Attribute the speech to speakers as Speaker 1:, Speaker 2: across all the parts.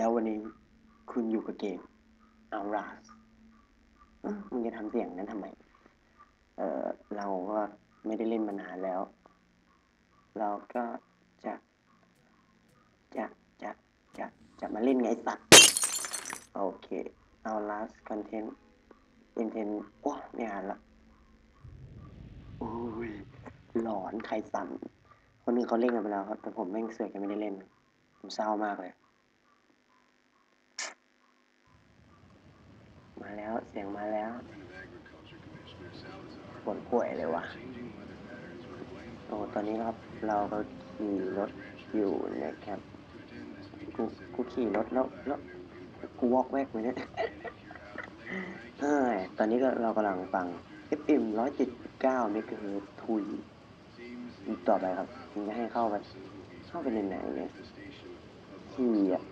Speaker 1: แล้ววันนี้คุณอยู่กับเกมเอาราสมึงจะทำเสียงนั้นทำไม เออเราก็ไม่ได้เล่นมานานแล้ว เราก็จะ จะจะจะจะมาเล่นไงไอ้สัตว์ โอเค เอา last content intent โอ้ไม่อ่านละโอ้ยหลอนใครสั่นคนอื่นเขาเล่นกันไปแล้วครับ แต่ผมแม่งเสือกยังไม่ได้เล่น ผมเศร้ามากเลย มาแล้ว เสียงมาแล้วปวดป่วยเลยวะโอ้ตอนนี้ครับเราก็ขี่รถอยู่นะครับกูกูขี่รถแล้วแล้วกูวอกแวกไปเนี่ยเฮ้ยตอนนี้ก็เรากำลังฟัง FM ร้อยเจ็ดเก้าเมกะเฮิร์ทุยต่อไปครับมึงจะให้เข้าไปเข้าไปในไหนเนี่ยขี่อะ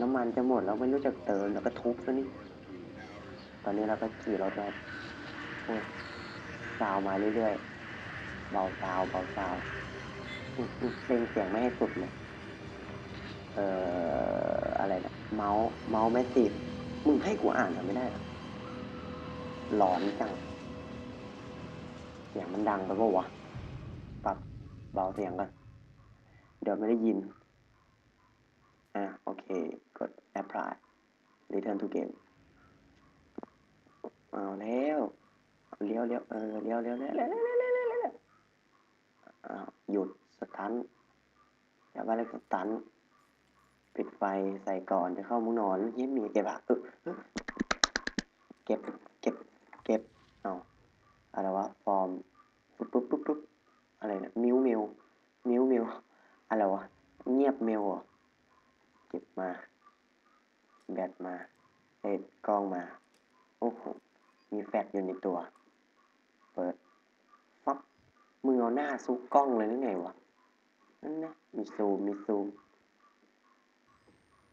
Speaker 1: น้ำมันจะหมดแล้วไม่รู้จักเติมแล้วก็ทุบซะนี่ อนนี้เราก็ขี่รถมาโอ้ยซาวมาเรื่อยๆ เบาซาวเบาซาวเร่งเสียงไม่ให้สุดเลยเอ่อ อะไรนะเมาส์เมาส์ไม่ติดมึงให้กูอ่านทำไม่ได้หรอหลอนจัง เสียงมันดังไปปะวะ ปรับเบาเสียงก่อน เดี๋ยวไม่ได้ยิน อะ โอเค กด apply return to game เอาแล้วเลี้ยวเลี้ยวเออเลี้ยวเลี้ยวเลี้ยวเลี้ยวเลี้ยวเลี้ยวเลี้ยวเลี้ยวอ้าวหยุดสตันอย่าว่าอะไรสตันปิดไฟใส่ก่อนจะเข้ามุ้งนอนเฮ้ยมีเก็บอะเออเออเก็บเก็บเก็บเอาอะไรวะฟอร์มปุ๊บปุ๊บปุ๊บปุ๊บอะไรนะมิวมิวมิวมิวอะไรวะเงียบเมลเหรอเก็บมา แบตมาเอ็ดกล้องมา โอ้โห มีแฟลชอยู่ใน ตัว เปิดฟับมือเอาหน้าซุกกล้องเลยหรือไงวะ นั่นนะ มีซูม มีซูม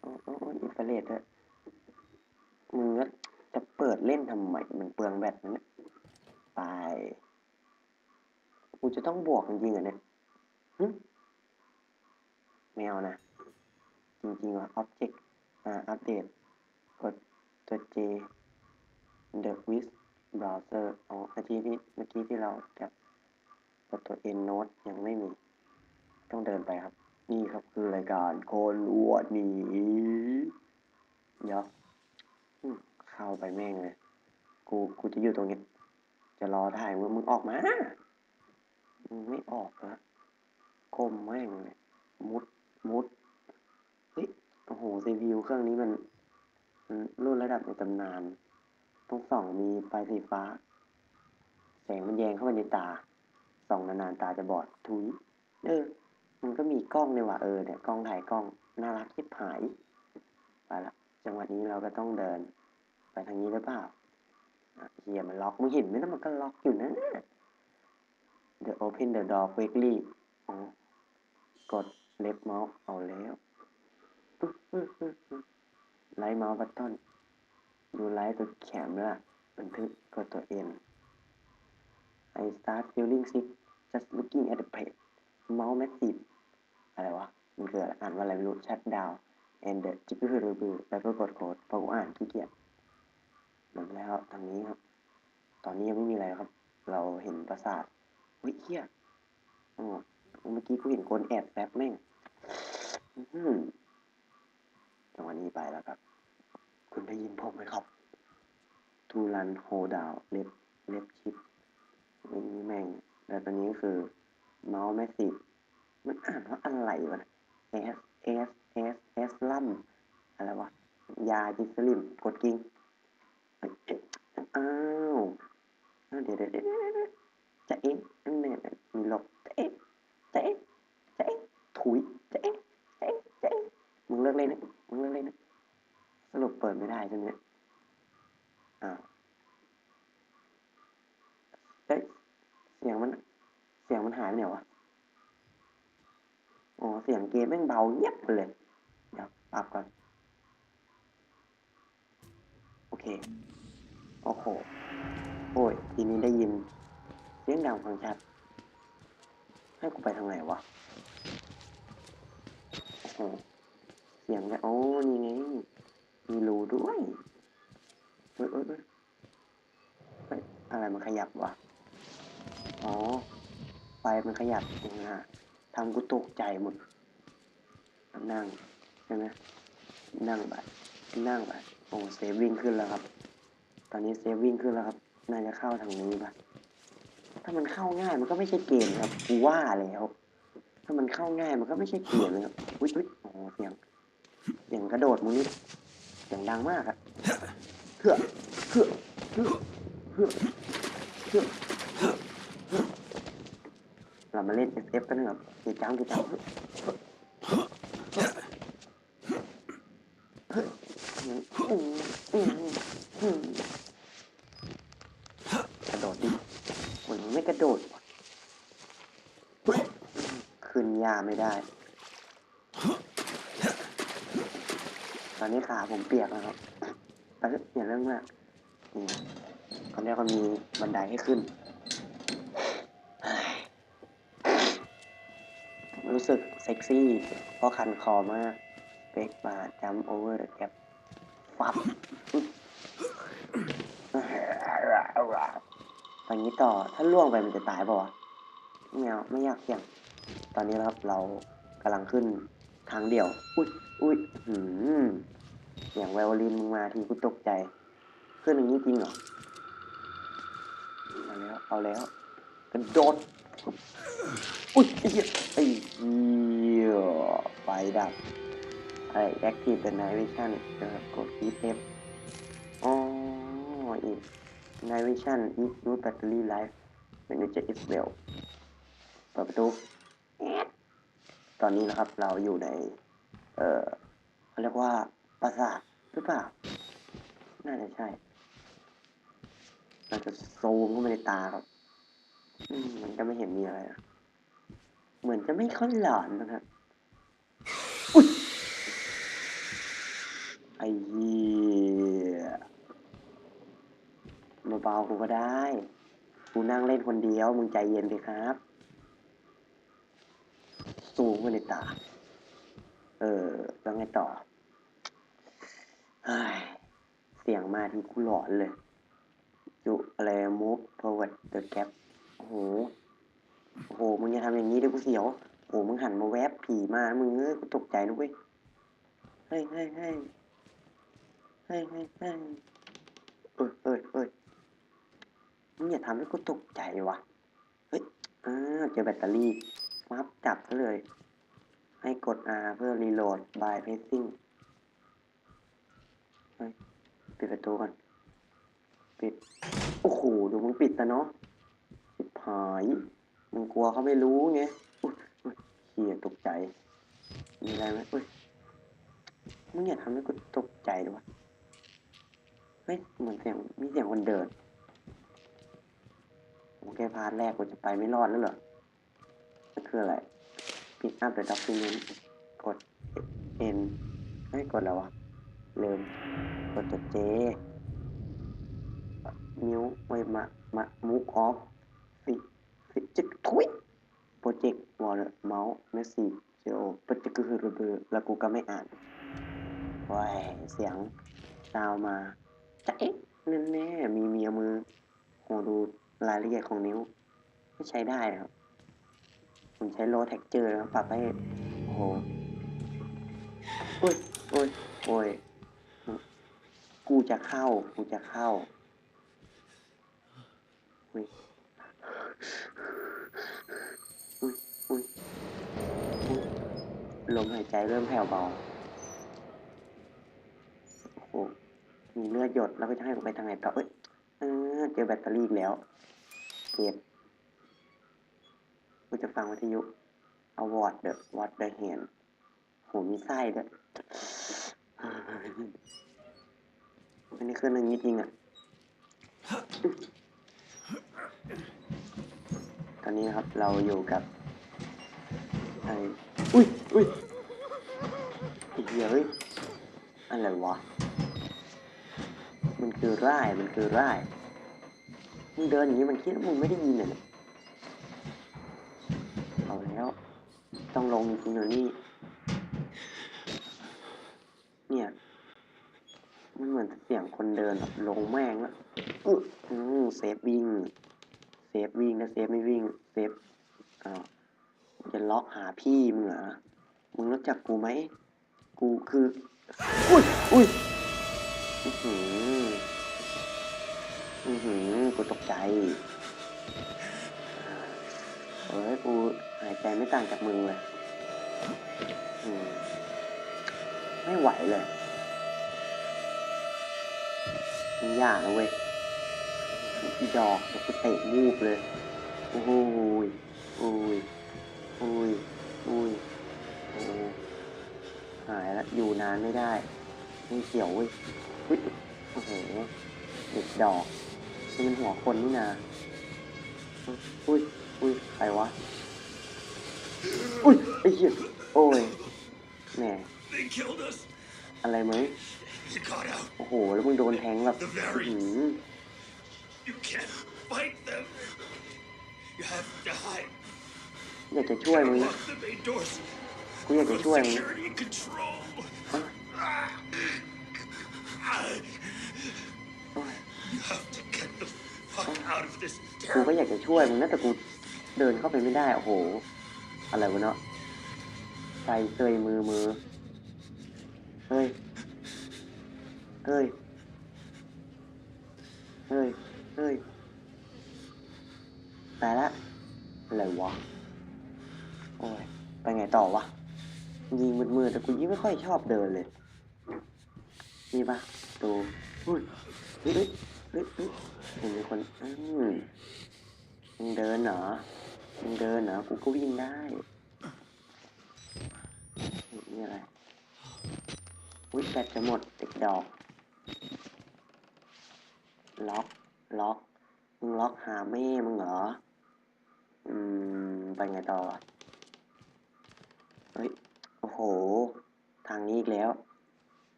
Speaker 1: โอ้โอ้อ้อินฟราเรดด้วยมึงก็จะเปิดเล่นทำไม มันเปลืองแบตนะเนี่ยไป กูจะต้องบวกจริงๆเหรอเนี่ยหึไม่เอานะ จริงๆว่า object อ่า อัปเดต กดตัว J The Wiz Browser อ๋อเมื่อกี้ที่เมื่อ กี้ที่เราจะกดตัว N Note ยังไม่มี ต้องเดินไปครับ นี่ครับคือรายการโคนอวดหนีเดี๋ยวอืมเข้าไปแม่งเลย กู กูจะอยู่ตรงนี้ จะรอถ่ายมึงมึงออกมา มึงไม่ออกละก้มแม่งเลย มุด มุด เฮ้ย โอ้โห CPU เครื่องนี้มัน มันรุ่นระดับในตำนาน ต้องสองมีไฟสีฟ้า งมันแยงเข้าไปในตา ส่องนานๆตาจะบอดทุยเออ มันก็มีกล้องเลยว่ะเออเนี่ยกล้องถ่ายกล้องน่ารักทิบหายไปละจังหวะนี้เราก็ต้องเดิน ไปทางนี้หรือเปล่าอะเฮียมันล็อกมึงเห็นไหมนะมันก็ล็อกอยู่นะ The open the door quickly อ๋อกด left mouse เอาแล้วไลท์เมาส์บัตตอนดูไลท์ตัวแขนละบันทึกกดตัว N I start feeling sick just looking at the page mouse massive อะไรวะ มันคืออ่านว่าอะไรไม่รู้ shut down and the จิกก็คือบือแล้วก็กดโค้ดพราะกูอ่านขี้เกียจหมดแล้วทางนี้ครับ ตอนนี้ยังไม่มีอะไรครับ เราเห็นปราสาทวิเฮียอ๋อเมื่อกี้กูเห็นคนแอบแป๊บแม่งจังหวะนี้ไปแล้วครับ คุณได้ยินผมไหมครับ ทูรันโฮดาวเล็บเล็บชิป นี่แม่งแต่ตอนนี้ก็คือ เมาส์แมสซีฟมันอ่านว่าอะไรวะ S S S S ลัมอะไรวะ ยาจิสลิมกดกิ้งอ้าวเดี๋ยวเดี๋ยวเดี๋ยวเดี๋ยวเดี๋ยวจะเอ๊ะนั่นแน่มีหลบจะเอ๊ะจะเอ๊ะจะเอ๊ะถุยจะเอ๊ะจะเอ๊ะจะเอ๊ะมึงเลิกเล่นนะมึงเลิกเล่นนะสรุปเปิดไม่ได้ใช่ไหมเนี่ยอ้าวเฮ้ยเสียงมัน เสียงมันหายไปไหนวะ อ๋อ เสียงเกม แม่งเบาเงียบไปเลย เดี๋ยวปรับก่อน โอเค โอ้โห โอ้ย ทีนี้ได้ยิน เสียงดังฟังชัด ให้กูไปทางไหนวะ โอ้โหสียงเนี่ยโอ้นี่ไง มีรูด้วยเฮ้ยเฮ้ยอะไรมันขยับวะ อ๋อ ไฟมันขยับองฮะทำกูตกใจหมด นั่งใช่ไหมนั่งไปนั่งไปโอ้เซฟวิ่งขึ้นแล้วครับ ตอนนี้เซฟวิ่งขึ้นแล้วครับ น่าจะเข้าทางนี้ปะถ้ามันเข้าง่ายมันก็ไม่ใช่เกมครับกูว่าแล้วถ้ามันเข้าง่ายมันก็ไม่ใช่เกมเลยครับอุ้ยอุ้ยโอ้เสียงเสียงกระโดดมึงนี่เสียงดังมากอะเพื่อเพื่อเพื่อเพื่อเพื่อเพื่อเรามาเล่น SF กันเถอะครับเกียร์จ้ำเกียร์จ้ำเฮ้ยเฮ้ยอืมอืมอืมกระโดดดิโอ้ยมันไม่กระโดดว่ะเฮ้ยขึ้นยาไม่ได้ ตอนนี้ขาผมเปียกนะครับแต่ก็อย่าเรื่องมากนี่ตอนนี้ก็มีบันไดให้ขึ้น รู้สึกเซ็กซี่ เพราะคันคอมากเบรกมาจัมโอเวอร์เดอะแกปฟับอุ๊ยตอนนี้ต่อถ้าล่วงไปมันจะตายป่าวะไม่เอาไม่อยากเสี่ยง ตอนนี้นะครับเรากำลังขึ้นทางเดี่ยว อุ้ยอุ้ยหืมเสียงไวโอลินมึงมาทีกูตกใจ ขึ้นอย่างนี้จริงเหรอเอาแล้วเอาแล้วกระโดดอุ้ยไอ้เหี้ยไอ้เหี้ยไฟดับไอ้ active the night vision นะครับกด EF อ๋ออีก night vision is use battery life manager is well เปิดประตู ตอนนี้นะครับเราอยู่ใน เอ่อเขาเรียกว่าปราสาทหรือเปล่า น่าจะใช่ เราจะซูมเข้าไปในตาครับอืมมันก็ไม่เห็นมีอะไรนะเหมือนจะไม่ค่อยหลอนนะครับอุ๊ยไอ้เหี้ยเบาๆกูก็ได้ กูนั่งเล่นคนเดียว มึงใจเย็นดิครับ ซูมเข้าไปในตา เออ แล้วไงต่อเฮ้เสียงมาที่กูหลอนเลยจุอะไร move forward the gap โอ้โหโอ้โห มึงอย่าทำอย่างนี้ดิกูเสียว โอ้โหมึงหันมาแวบผีมามึงเอ้ยกูตกใจนะเว้ยเฮ้ยเฮ้ยเฮ้ยเฮ้ยเฮ้ยเฮ้ยเอ้ยเอ้ยเอ้ยมึงอย่าทำให้กูตกใจวะเฮ้ยอ่าเจอแบตเตอรี่ มับจับซะเลย ให้กด R เพื่อรีโหลด by pressing ปิดประตูก่อน ปิด โอ้โห ดูมึงปิดซะเนาะสิบหาย มึงกลัวเขาไม่รู้ไงเฮียตกใจ มีอะไรไหมอุ้ย มึงอย่าทำให้กูตกใจด้วย เฮ้ย เหมือนเสียง มีเสียงคนเดินโอเคพาร์ทแรกกูจะไปไม่รอดแล้วเหรอ คืออะไร pick up the document กด N ให้กดแล้ววะลืมกดตัว J นิ้วไว้มามามูฟออฟฟิฟิจิกทุยโปรเจกต์วอลเมาส์เมสซี่เจโอปฏิกคือระเบือแล้วกูก็ไม่อ่านว้ายเสียงซาวมาจะเอ๊ะนั่นแน่มีเมียมือโหดูรายละเอียดของนิ้ว ไม่ใช้ได้ครับ ผมใช้โลแท็กเจอร์ปรับให้โอ้โหโอ้ยโอ้ยโอ้ยกูจะเข้า กูจะเข้าอุ้ยอุ้ยอุ้ยลมหายใจเริ่มแผ่วเบาโอ้โหมีเลือดหยดแล้วก็จะให้ผมไปทางไหนต่อเอ้ยเออเจอแบตเตอรี่อีกแล้วเก็บ กูจะฟังวิทยุเอาวอดเดอะวอดเดอะเห็นโหมีไส้ด้วยอันนี้เครื่องอย่างจริงอะ ตอนนี้ครับเราอยู่กับไอ้อุ้ยอุ้ยอ้เหี้ยเฮ้ยอะไรวะ มันคือร่าย มันคือร่าย มึงเดินอย่างนี้มันคิดว่ามึงไม่ได้ยินเลยเนี่ยเอาแล้ว ต้องลงจริงๆเหรอนี่มือนเสียงคนเดินแบบลงแม่งแล้วอืออเซฟวิ่ง เซฟวิ่งนะเซฟไม่วิ่ง เซฟอ้าวจะล็อกหาพี่มึงเหรอ มึงรู้จักกูไหม กูคือ อุ้ยอุ้ยอือหืออือหือกูตกใจ เฮ้ยกู หายใจไม่ต่างจากมึงเลยมไม่ไหวเลยมึงอย่านะเว้ยอีดอกเดี๋ยวกูเตะมูบเลย โอ้โหยโอ้ยโอ้ยโอ้ยโอ้หายละอยู่นานไม่ได้ไม่เขียวเว้ยอุ๊ยโอ้โหเด็กดอกนี่มันหัวคนนี่นาอุ้ยอุ้ยใครวะ อุ้ยไอ้เหี้ยโอ้ยแหม
Speaker 2: They killed us.
Speaker 1: อะไรไหม
Speaker 2: You got out.
Speaker 1: โอ้โห แล้วมึงโดนแทงแบบ
Speaker 2: The
Speaker 1: อื้อ
Speaker 2: very.
Speaker 1: หือ
Speaker 2: You can't fight them. You have to hide.
Speaker 1: อยากจะช่วยมึง
Speaker 2: Lock the main doors.
Speaker 1: กูอยากจะช่วยมึง
Speaker 2: Security control.
Speaker 1: โอ้ย
Speaker 2: You have to get the fuck out of this
Speaker 1: กูก็
Speaker 2: terrible.
Speaker 1: อยากจะช่วยมึงนะแต่กูเดินเข้าไปไม่ได้โอ้โห อะไรวะเนาะไฟเตยมือมือ เฮ้ย เฮ้ย เฮ้ย เฮ้ยตายละ อะไรวะ โอ้ย ไปไงต่อวะ ยิงมืดๆแต่กูยิ่งไม่ค่อยชอบเดินเลย นี่ปะดูอุ้ยเฮ้ยเฮ้ยเฮ้ยเฮ้ยเห็นมีคนอืมมึงเดินเหรอ มึงเดินเหรอกูก็วิ่งได้นี่อะไรอุ้ยแบตจะหมดเด็กดอก ล็อก ล็อก มึงล็อกหาแม่มึงเหรอ อืม ไปไงต่อ เฮ้ย โอ้โห ทางนี้อีกแล้ว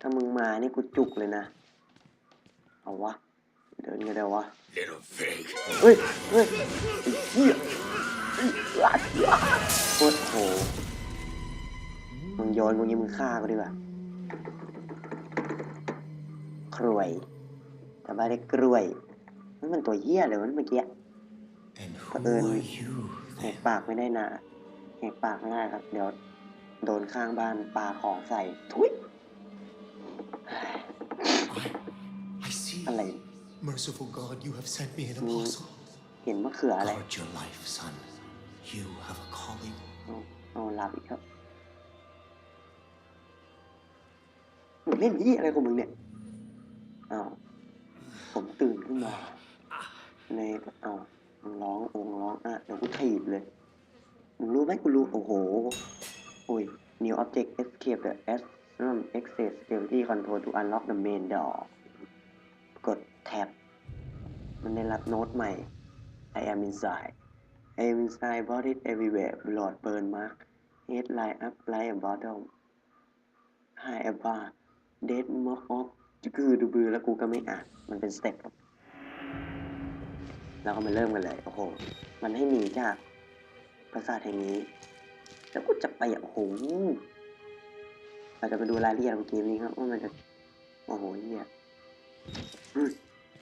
Speaker 1: ถ้ามึงมานี่กูจุกเลยนะ เอาวะ เดินกันเดี๋ยววะ
Speaker 2: Little pig.
Speaker 1: เฮ้ยเฮ้ยไอ้เหี้ยไอ้ลัดลัดโคตรโหมึงโยนกูยิงมึงฆ่ากูดีกว่า กล้วยแต่ไม่ได้กล้วยนี่มันตัวเหี้ยเลยมันเมื่อกี้
Speaker 2: And
Speaker 1: who are
Speaker 2: you
Speaker 1: แหกปากไม่ได้นะแหกปากไม่ได้ครับ เดี๋ยวโดนข้างบ้านปาของใส่ ทุย
Speaker 3: I see.
Speaker 1: อะไร
Speaker 3: Merciful God, you have sent me an
Speaker 1: Mm.
Speaker 3: apostle.
Speaker 1: เห็นมะเขืออะไร
Speaker 3: Guard your life, son. You have a calling.
Speaker 1: เอาเอาหลับอีกครับมึงเล่นยี่อะไรของมึงเนี่ยอ้าวผมตื่นขึ้นมาในเอามึงร้ององร้องอะเดี๋ยวกูถีบเลยมึงรู้ไหมกูรู้โอ้โหโอ้ย new object escape the S room access security control to unlock the main door กดแท็บ มันได้รับโน้ตใหม่ I am inside I am inside bodies everywhere blood burn mark head line up like a bottle high a bar dead mark off คือดูบือแล้วกูก็ไม่อ่าน มันเป็นสเต็ปครับเราก็มาเริ่มกันเลย โอ้โห มันให้หนีจากปราสาทแห่งนี้ แล้วกูจะไปอะโอ้โหเราจะมาดูรายละเอียดของเกมนี้ครับว่ามันจะ โอ้โหเฮีย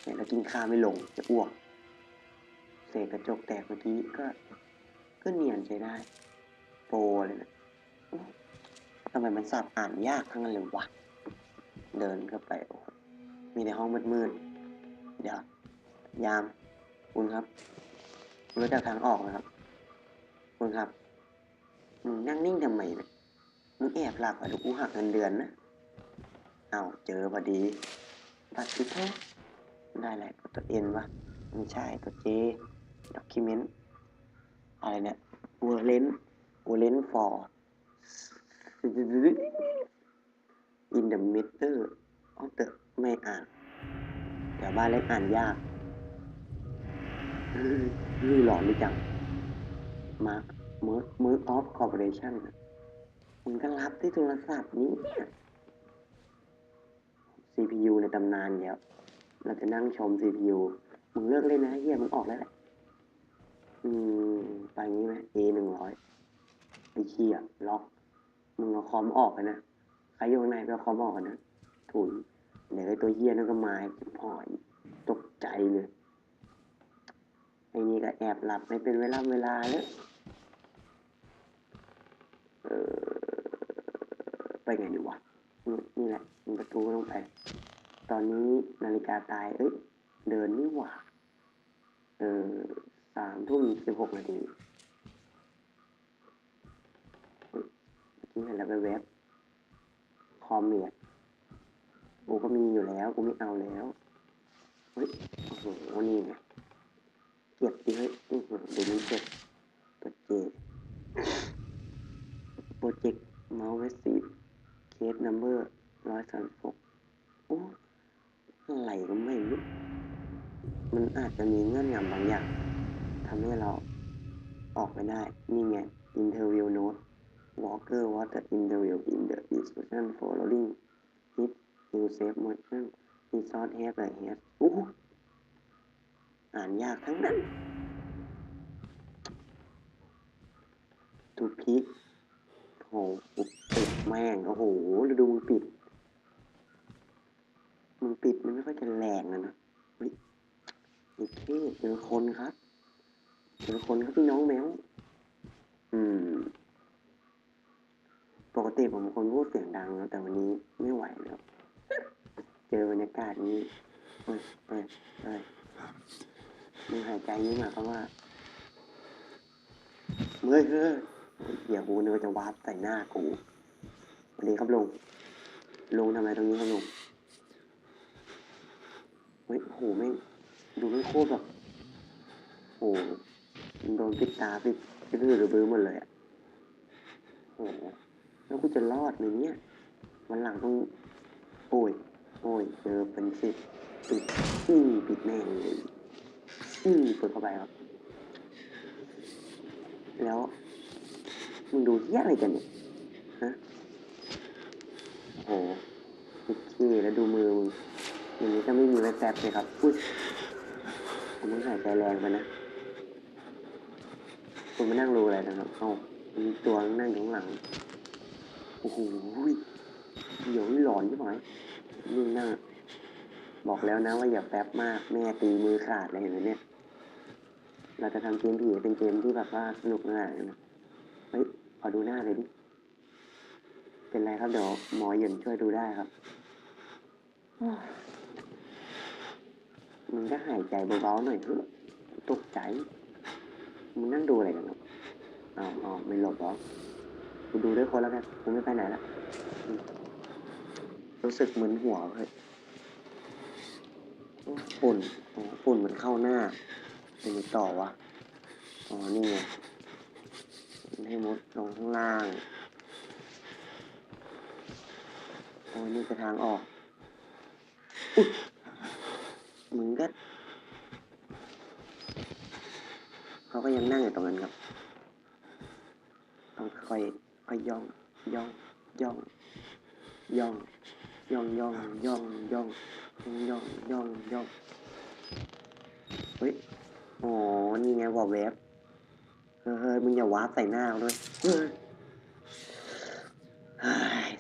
Speaker 1: เนี่ยแล้วกินข้าวไม่ลงจะอ้วกเศษกระจกแตกเมื่อกี้ก็ ก็เนียนใช้ได้ โปรเลยนะทำไมมันสับอ่านยากทั้งนั้นเลยวะ เดินเข้าไปโอ้มีในห้องมืดๆเดี๋ยวยาม คุณครับรู้จักทางออกไหมครับ คุณครับมึงนั่งนิ่งทำไมเนี่ยมึงแอบหลับอะเดูกูหักเงินเดือนนะ เอาเจอพอดีบัตรคือแท้ ได้แหละตัวเอ็นวะไม่ใช่ตัวเจ document อะไรเนี่ย wallet wallet for in the meter of the ไม่อ่านเดี๋ยวบ้านเล็กอ่านยากนี่หลอนดีจังมาร์คเมิร์เมิร์ออฟคอร์ปอเรชั่นมึงก็รับที่โทรศัพท์นี้เนี่ย CPU ในตำนานเดี๋ย เราจะนั่งชม CPU มึงเลิกเล่นนะเฮียมึงออกแล้วแหละอืมไปงี้ไหม A หนึ่งร้อยไอ้เชี่ยล็อก มึงเอาคอมออกกันนะ ใครอยู่ข้างในไปเอาคอมออกกันนะถุนเดี๋ยวไอ้ตัวเหี้ยนั่นก็มาอีกพอยตกใจเลยไอ้นี่ก็แอบหลับไม่เป็นเวลาเวลาแล้วเออไปไงดีวะนี่แหละประตูก็ต้องไป ตอนนี้นาฬิกาตาย เอ้ย เดินนี่หว่า เออสามทุ่มสิบหกนาทีเมื่อกี้เห็นแล้วไปแวบคอมเนี่ยกูก็มีอยู่แล้ว กูไม่เอาแล้ว เฮ้ย โอ้โห นี่ไงเก็บดิเฮ้ยอื้อหือเดี๋ยวนี้เก็บโปรเจกต์โปรเจกต์เมาส์เวสซีเคสนัมเบอร์ร้อยสามสิบหกโอ้ อะไรก็ไม่รู้ มันอาจจะมีเงื่อนงำบางอย่างทำให้เราออกไปได้ นี่ไง interview note Walker was the interview in the discussion following his new safe motion he thought have a head โอ้โหอ่านยากทั้งนั้นถูกพิกโหปิดแม่ง โอ้โหแล้วดูปิด มึงปิดมันไม่ค่อยจะแรงอะนะเฮ้ยโอเคเจอคนครับเจอคนครับพี่น้องแมวอืม ปกติผมเป็นคนพูดเสียงดังนะแต่วันนี้ไม่ไหวแล้วเจอบรรยากาศนี้เฮ้ยเฮ้ยเฮ้ยมึงหายใจนี้หมายความว่าเฮ้ยเฮ้ยเดี๋ยวกูเนื้อจะวาร์ปใส่หน้ากูสวัสดีครับลุงลุงทำอะไรตรงนี้ครับลุง เฮ้ยโหแม่งดูไม่งโคตรแบบโอ้มันโดนปิดตาปิดปิดหือรือบื้อหมดเลยอะโอ้โหแล้วกูจะรอดไหมเนี่ยวันหลังต้องโอ้ยโอ้ยเจอเป็นสิบปิดอืมปิดแม่งเลยอืมเปิดเข้าไปครับ แล้วมึงดูเหี้ยอะไรกันเนี่ยฮะโอ้โหโอเคแล้วดูมือมึง อย่างนี้ก็ไม่มีไว้แฟบเลยครับอุ้ยผมต้องหายใจแรงไปนะคุณมานั่งรูอะไรนะครับเอ้ามีตัวนั่งอยู่ข้างหลังโอ้โหเดี๋ยวหลอนใช่ไหมยิ่งนั่งบอกแล้วนะว่าอย่าแป๊บมากแม่ตีมือขาดเลยเห็นไหมเนี่ยเราจะทำเกมผีเป็นเกมที่แบบว่าสนุกมากเลยนะเฮ้ยขอดูหน้าเลยดิเป็นไรครับเดี๋ยวหมอเหยินช่วยดูได้ครับ มึงก็หายใจเบาๆหน่อยเถอะตกใจ มึงนั่งดูอะไรกันครับอ้าวอ้าวไม่หลบหรอกูดูด้วยคนแล้วกันกูไม่ไปไหนละรู้สึกเหมือนหัวเลยฝุ่นอ๋อฝุ่นมันเข้าหน้าเป็นต่อวะอ๋อนี่ไงให้มุดลงข้างล่างโอ้ยนี่คือทางออกอุ๊ย มึงก็เขาก็ยังนั่งอยู่ตรงนั้นครับต้องค่อยค่อยย่องย่องย่องย่องย่องย่องย่องย่องย่องย่องย่องเฮ้ยอ๋อนี่ไงวอลเวฟเฮ้ยเฮ้ยมึงอย่าวาร์ปใส่หน้าเขาด้วยเฮ้ย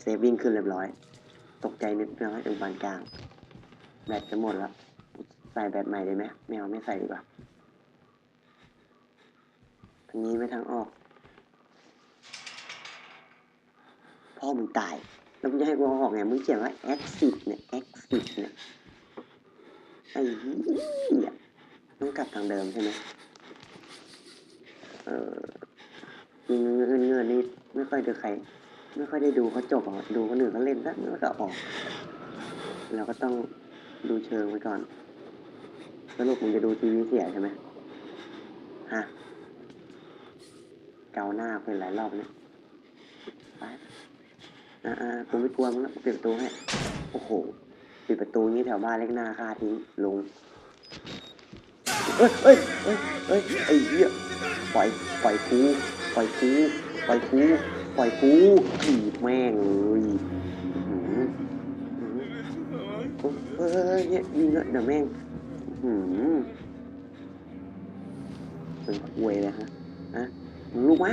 Speaker 1: เซฟวิ่งขึ้นเรียบร้อย ตกใจนิดน้อยถึงปานกลางแบตจะหมดแล้ว ใส่แบตใหม่เลยไหมไม่เอาไม่ใส่ดีกว่าทางนี้ไม่ทางออก พ่อมึงตาย แล้วมึงจะให้กูออกไงมึงเขียนว่า exit เนี่ย exit เนี่ยไอ้เหี้ยต้องกลับทางเดิมใช่ไหมเออเงินเงินเงินนี่ไม่ค่อยดูใคร ไม่ค่อยได้ดูเขาจบอะดูคนอื่นเขาเล่นแล้วมันก็ออก เราก็ต้องดูเชิงไว้ก่อน สรุปมึงจะดูทีวีเสียใช่ไหมฮะ เกาหน้าเป็นหลายรอบเนี่ยไปอ่าอ่ากูไม่กลัวมึงแล้วปิดประตูให้ โอ้โห ปิดประตูนี้แถวบ้านเล็กหน้าคาทิ้งลงเอ้ยเอ้ยเอ้ยเอ้ยไอ้เหี้ยปล่อยปล่อยกูปล่อยกูปล่อยกูปล่อยกูถีบแม่งเลยอื้อหือเฮ้ยเนี่ยยิงเดี๋ยวแม่ง หือเป็นควยเลยฮะฮะมึงลูกมา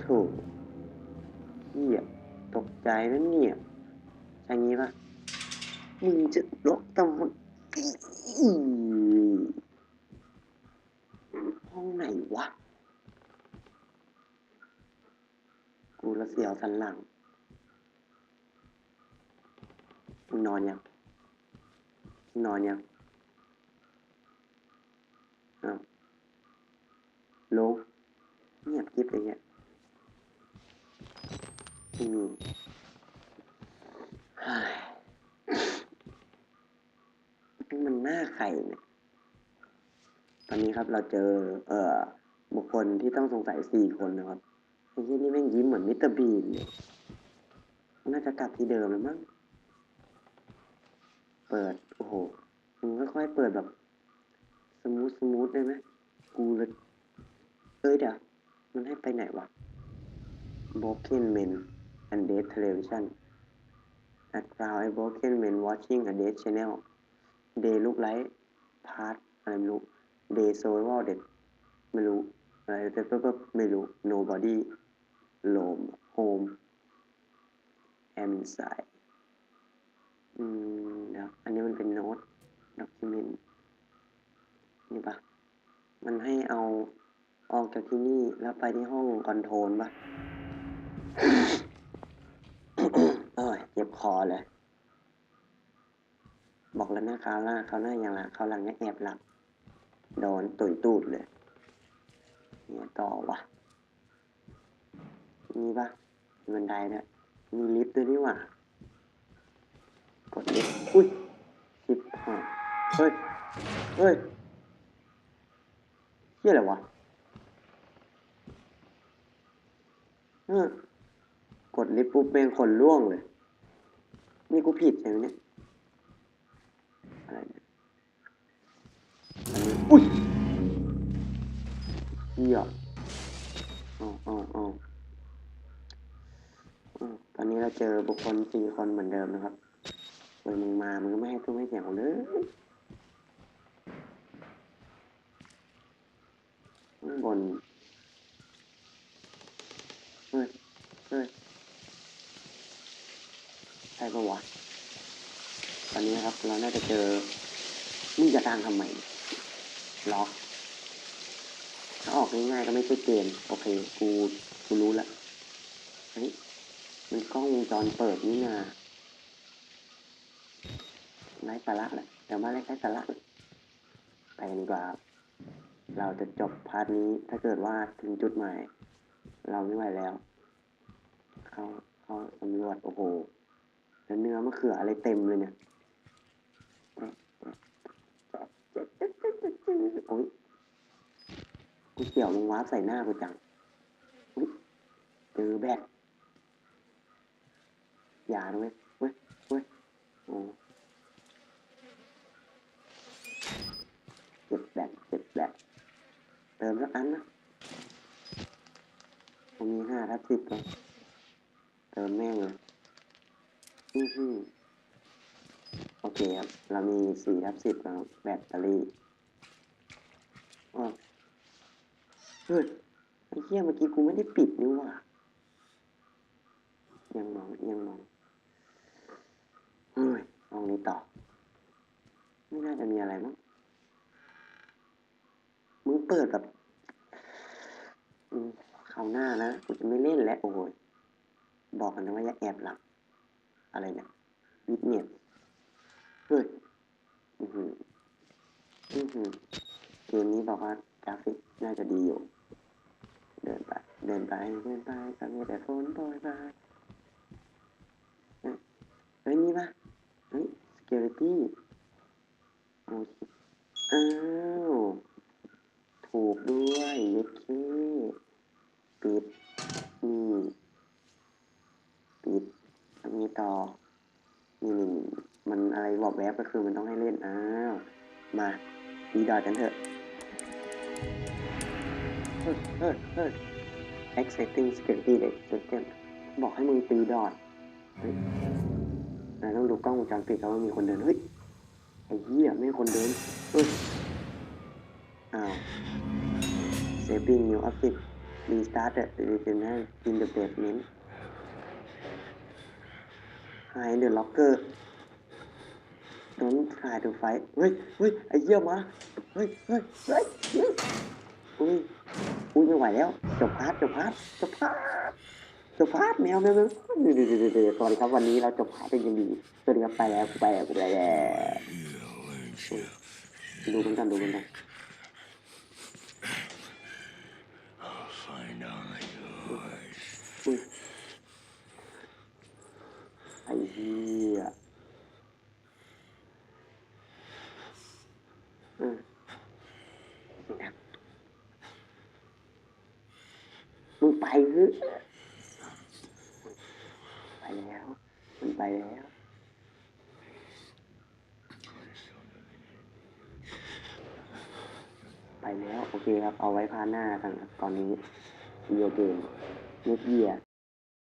Speaker 1: โถเหี้ยตกใจนะเนี่ยใช่างนี้ปะมึงจะล็อกตำห้องไหนวะ กูละเสียวสันหลังมึงนอนยังมึงนอนยัง อ้าวโลงเงียบกริบเลยเนี่ยไม่มีเฮ้ยนี่มันหน้าใครเนี่ย ตอนนี้ครับเราเจอ เอ่อ บุคคลที่ต้องสงสัยสี่คนนะครับไอ้ที่นี่แม่งยิ้มเหมือนมิสเตอร์บีนเลยน่าจะกลับที่เดิมแล้วมั้ง เปิด โอ้โหมึงค่อยๆเปิดแบบ มูทสมูทได้ไหมกูเลยเอ้ยเดี๋ยวมันให้ไปไหนวะ Broken Men and Dead Television At ground broken men watching a dead channel They look like part อะไรไม่รู้ They survival dead ไม่รู้อะไรแต่เพิ่ไม่รู้ Nobody Home Home Am inside อืมเดี๋ยวอันนี้มันเป็นโน้ตด็อกิเมนต์ นี่ปะมันให้เอาออกจากที่นี่แล้วไปที่ห้องคอนโทรลปะเอ้ยเจ็บคอเลย บอกแล้วนะคาวหน้าคราหน้าอย่างละคราหลังเนี่ยแอบหลับ โดนตุยตูดเลยเนี่ยต่อวะมีปะมีบันไดด้วยมีลิฟต์ด้วยนี่หว่ากดลิฟต์อุ้ยชิบหายเฮ้ย เฮ้ย เฮียอะไรวะอกดลิฟต์ปุ๊บแม่งคนล่วงเลย นี่กูผิดใช่ไหมเนี่ยอะไรเนี่ยอุ้ยเฮียอ๋ออ๋ออ๋ออ๋อตอนนี้เราเจอบุคคลสี่คนเหมือนเดิมนะครับเออมึงมา มึงก็ไม่ให้ตู้ไม่เสียงเลย ข้างบนเฮ้ยเฮ้ยใช่ปะวะตอนนี้นะครับเราน่าจะเจอมึงจะทางทำไมล็อกถ้าออกง่ายๆก็ไม่ใช่เกมโอเคกูกูรู้ละเฮ้ยมันกล้องวงจรเปิดนี่นาไร้สาระแหละแต่ว่าไร้สาระไปกันดีกว่าครับ เราจะจบพาร์ทนี้ถ้าเกิดว่าถึงจุดหมายเราไม่ไหวแล้ว เขาเขาสำรวจโอ้โหแล้วเนื้อมะเขืออะไรเต็มเลยเนี่ยโอ้ยกูเสี่ยวลงว้าใส่หน้ากูจังอุ๊ยเจอแบกอย่านะเว้ยเว้ยเว้ยโอ้เจ็บแบบเจ็บแบบ เติมสักอันนะผมมีห้าทับสิบเลยเติมแม่งเลยอือหือโอเคครับ เรามีสี่ทับสิบแล้วแบตเตอรี่อ้าวเฮ้ยไอ้เหี้ยเมื่อกี้กูไม่ได้ปิดนี่หว่ายังมองยังมองเฮ้ยลองนี้ต่อ ไม่น่าจะมีอะไรมั้ง มึงเปิดแบบอืมคราวหน้านะกูจะไม่เล่นแล้วโอ้ยบอกกันนะว่าอย่าแอบหลับอะไรเนี่ยวิทเนียเฮ้ยอือหืออือหือเกมนี้บอกว่ากราฟิกน่าจะดีอยู่ เดินไป เดินไป เดินไปก็มีแต่ฝนโปรยไปเฮ้ยเฮ้ยนี่ปะเฮ้ย security โอ้ยอ้าว ถูกด้วยเย็ดเคปิดนี่ปิดทำนี้ต่อนี่นี่นี่มันอะไรบอกแวบก็คือมันต้องให้เล่นอ้าวมาดีดอดกันเถอะเฮ้ยเฮ้ยเฮ้ย accepting security system บอกให้มึงตีดอดเฮ้ยนายต้องดูกล้องวงจรปิดแล้วว่ามีคนเดิน เฮ้ย ไอ้เหี้ยไม่มีคนเดินเฮ้ย อ้าว saving new object restarted the return in the basement hide the locker don't try to fight เฮ้ยเฮ้ยไอ้เหี้ยมาเฮ้ยเฮ้ยเฮ้ยเฮ้ยอุ้ยอุ้ยไม่ไหวแล้ว จบพาร์ทจบพาร์ทจบพาร์ทจบพาร์ทแมวแมวแมวเดี๋ยวเดี๋ยวเดี๋ยวเดี๋ยวสวัสดีครับวันนี้เราจบพาร์ทเป็นยังดีสวัสดีครับไปแล้วกูไปแล้วกูไปแล้วดูกันกันดูกันกัน
Speaker 2: Find out yours.
Speaker 1: อุ้ย ไอ้เหี้ยอืมนะมึงไปเถอะไปแล้ว มันไปแล้วไปแล้ว โอเคครับ เอาไว้พาหน้ากันครับตอนนี้วิดีโอเกมเน็ตเยีย